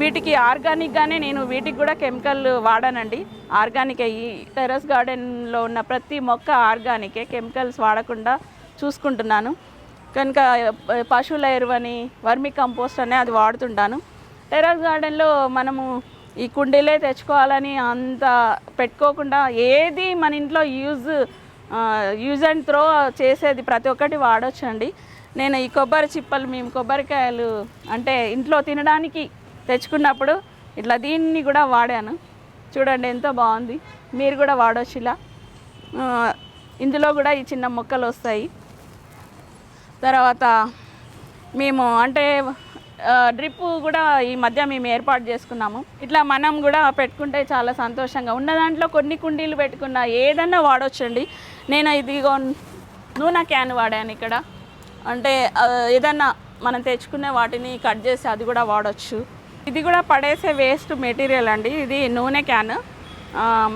వీటికి ఆర్గానిక్గానే నేను వీటికి కూడా కెమికల్ వాడానండి. ఆర్గానిక్ ఈ టెర్రస్ గార్డెన్లో ఉన్న ప్రతి మొక్క ఆర్గానికే కెమికల్స్ వాడకుండా చూసుకుంటున్నాను. కనుక పశువుల ఎరువని వర్మి కంపోస్ట్ అనే అది వాడుతుంటాను. టెర్రస్ గార్డెన్లో మనము ఈ కుండీలే తెచ్చుకోవాలని అంత పెట్టుకోకుండా ఏది మన ఇంట్లో యూజ్ యూజ్ అండ్ త్రో చేసేది ప్రతి ఒక్కటి వాడొచ్చండి. నేను ఈ కొబ్బరి చిప్పలు మేము కొబ్బరికాయలు అంటే ఇంట్లో తినడానికి తెచ్చుకున్నప్పుడు ఇట్లా దీన్ని కూడా వాడాను. చూడండి ఎంతో బాగుంది. మీరు కూడా వాడొచ్చు ఇలా. ఇందులో కూడా ఈ చిన్న మొక్కలు వస్తాయి. తర్వాత మేము అంటే డ్రిప్ కూడా ఈ మధ్య మేము ఏర్పాటు చేసుకున్నాము. ఇట్లా మనం కూడా పెట్టుకుంటే చాలా సంతోషంగా ఉన్న దాంట్లో కొన్ని కుండీలు పెట్టుకున్న ఏదన్నా వాడొచ్చండి. నేను ఇదిగో నూనె క్యాన్ వాడాను ఇక్కడ. అంటే ఏదన్నా మనం తెచ్చుకునే వాటిని కట్ చేసి అది కూడా వాడొచ్చు. ఇది కూడా పడేసే వేస్ట్ మెటీరియల్ అండి. ఇది నూనె క్యాన్.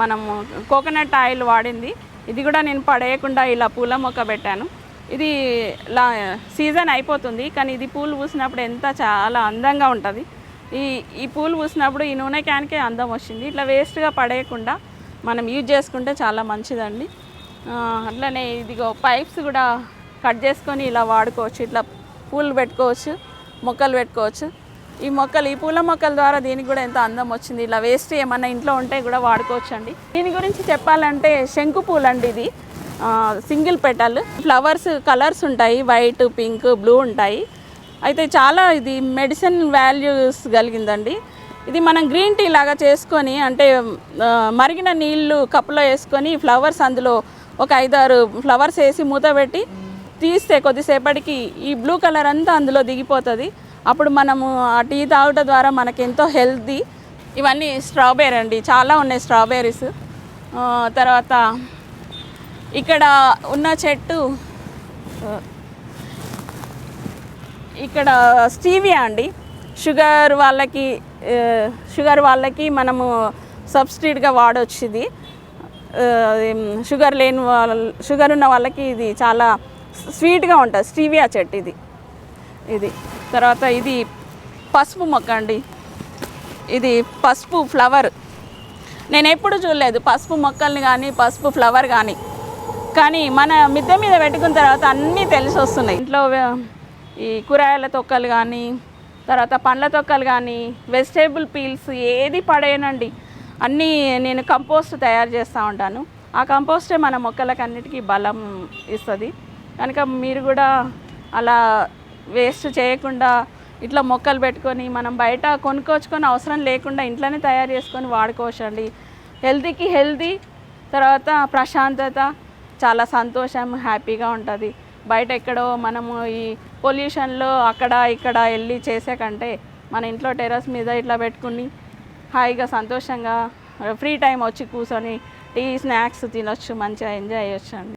మనము కోకోనట్ ఆయిల్ వాడింది. ఇది కూడా నేను పడేయకుండా ఇలా పూల మొక్క పెట్టాను. ఇది లా సీజన్ అయిపోతుంది కానీ ఇది పూలు పూసినప్పుడు ఎంత చాలా అందంగా ఉంటుంది. ఈ ఈ పూలు పూసినప్పుడు ఈ నూనె క్యాన్కే అందం వచ్చింది ఇట్లా వేస్ట్గా పడేయకుండా మనం యూజ్ చేసుకుంటే చాలా మంచిదండి. అట్లనే ఇదిగో పైప్స్ కూడా కట్ చేసుకొని ఇలా వాడుకోవచ్చు. ఇట్లా పూలు పెట్టుకోవచ్చు మొక్కలు పెట్టుకోవచ్చు. ఈ మొక్కలు ఈ పూల మొక్కల ద్వారా దీనికి కూడా ఎంత అందం వచ్చింది? ఇలా వేస్ట్ ఏమన్నా ఇంట్లో ఉంటే కూడా వాడుకోవచ్చు అండి దీని గురించి చెప్పాలంటే శంకు పూలు అండి ఇది సింగిల్ పెటల్. ఫ్లవర్స్ కలర్స్ ఉంటాయి. వైట్ పింక్ బ్లూ ఉంటాయి. అయితే చాలా ఇది మెడిసిన్ వాల్యూస్ కలిగిందండి. ఇది మనం గ్రీన్ టీ లాగా చేసుకొని అంటే మరిగిన నీళ్ళు కప్పులో వేసుకొని ఫ్లవర్స్ అందులో ఒక ఐదారు ఫ్లవర్స్ వేసి మూత పెట్టి తీస్తే కొద్దిసేపటికి ఈ బ్లూ కలర్ అంతా అందులో దిగిపోతుంది. అప్పుడు మనము ఆ టీ తాగుట ద్వారా మనకి ఎంతో హెల్తీ. ఇవన్నీ స్ట్రాబెర్రీ అండి. చాలా ఉన్నాయి స్ట్రాబెర్రీస్. తర్వాత ఇక్కడ ఉన్న చెట్టు ఇక్కడ స్టీవియా అండి. షుగర్ వాళ్ళకి షుగర్ వాళ్ళకి మనము సబ్స్టిట్యూట్గా వాడవచ్చు ఇది షుగర్ లేని వాళ్ళ షుగర్ ఉన్న వాళ్ళకి ఇది చాలా స్వీట్గా ఉంటుంది. స్టీవియా చెట్టు ఇది. ఇది. తర్వాత ఇది పసుపు మొక్క అండి. ఇది పసుపు ఫ్లవర్. నేను ఎప్పుడు చూడలేదు పసుపు మొక్కల్ని కానీ పసుపు ఫ్లవర్ కానీ కానీ మన మిద్దె మీద పెట్టుకున్న తర్వాత అన్నీ తెలిసి వస్తున్నాయి. ఇంట్లో ఈ కూరగాయల తొక్కలు కానీ తర్వాత పండ్ల తొక్కలు కానీ వెజిటేబుల్ పీల్స్ ఏది పడేయనండి. అన్నీ నేను కంపోస్ట్ తయారు చేస్తూ ఉంటాను. ఆ కంపోస్టే మన మొక్కలకు అన్నిటికీ బలం ఇస్తుంది. కనుక మీరు కూడా అలా వేస్ట్ చేయకుండా ఇట్లా మొక్కలు పెట్టుకొని మనం బయట కొనుక్కొచ్చుకొని అవసరం లేకుండా ఇంట్లోనే తయారు చేసుకొని వాడుకోవచ్చండి. హెల్తీకి హెల్తీ తర్వాత ప్రశాంతత చాలా సంతోషం హ్యాపీగా ఉంటుంది. బయట ఎక్కడో మనము ఈ పొల్యూషన్లో అక్కడ ఇక్కడ వెళ్ళి చేసే కంటే మన ఇంట్లో టెర్రస్ మీద ఇట్లా పెట్టుకుని హాయిగా సంతోషంగా ఫ్రీ టైం వచ్చి కూర్చొని టీ స్నాక్స్ తినొచ్చు మంచిగా ఎంజాయ్ చేయొచ్చు అండి